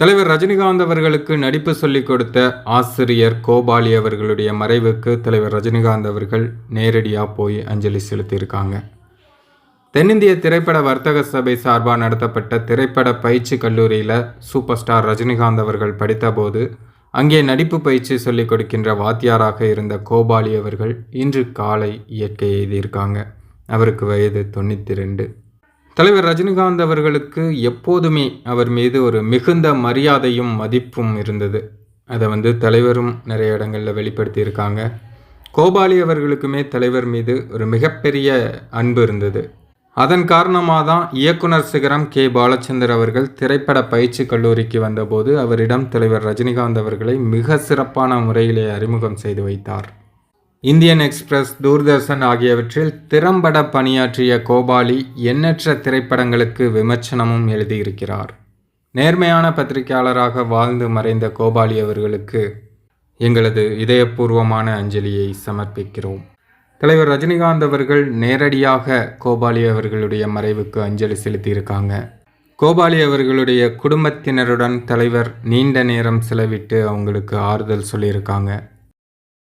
தலைவர் ரஜினிகாந்த் அவர்களுக்கு நடிப்பு சொல்லிக் கொடுத்த ஆசிரியர் கோபாலி அவர்களுடைய மறைவுக்கு தலைவர் ரஜினிகாந்த் அவர்கள் நேரடியாக போய் அஞ்சலி செலுத்தியிருக்காங்க. தென்னிந்திய திரைப்பட வர்த்தக சபை சார்பாக நடத்தப்பட்ட திரைப்பட பயிற்சி கல்லூரியில் சூப்பர் ஸ்டார் ரஜினிகாந்த் அவர்கள் படித்தபோது அங்கே நடிப்பு பயிற்சி சொல்லிக் கொடுக்கின்ற வாத்தியாராக இருந்த கோபாலி அவர்கள் இன்று காலை இயற்கை எழுதியிருக்காங்க. அவருக்கு வயது தொண்ணூற்றி ரெண்டு. தலைவர் ரஜினிகாந்த் அவர்களுக்கு எப்போதுமே அவர் மீது ஒரு மிகுந்த மரியாதையும் மதிப்பும் இருந்தது. அதை வந்து தலைவரும் நிறைய இடங்களில் வெளிப்படுத்தியிருக்காங்க. கோபாலி அவர்களுக்குமே தலைவர் மீது ஒரு மிகப்பெரிய அன்பு இருந்தது. அதன் காரணமாக தான் இயக்குனர் சிகரம் கே. பாலச்சந்தர் அவர்கள் திரைப்பட பயிற்சி கல்லூரிக்கு வந்தபோது அவரிடம் தலைவர் ரஜினிகாந்த் அவர்களை மிக சிறப்பான முறையிலே அறிமுகம் செய்து வைத்தார். இந்தியன் எக்ஸ்பிரஸ் தூர்தர்ஷன் ஆகியவற்றில் திறம்பட பணியாற்றிய கோபாலி எண்ணற்ற திரைப்படங்களுக்கு விமர்சனமும் எழுதியிருக்கிறார். நேர்மையான பத்திரிகையாளராக வாழ்ந்து மறைந்த கோபாலி அவர்களுக்கு எங்களது இதயபூர்வமான அஞ்சலியை சமர்ப்பிக்கிறோம். தலைவர் ரஜினிகாந்த் அவர்கள் நேரடியாக கோபாலி அவர்களுடைய மறைவுக்கு அஞ்சலி செலுத்தியிருக்காங்க. கோபாலி அவர்களுடைய குடும்பத்தினருடன் தலைவர் நீண்ட நேரம் செலவிட்டு அவங்களுக்கு ஆறுதல் சொல்லியிருக்காங்க.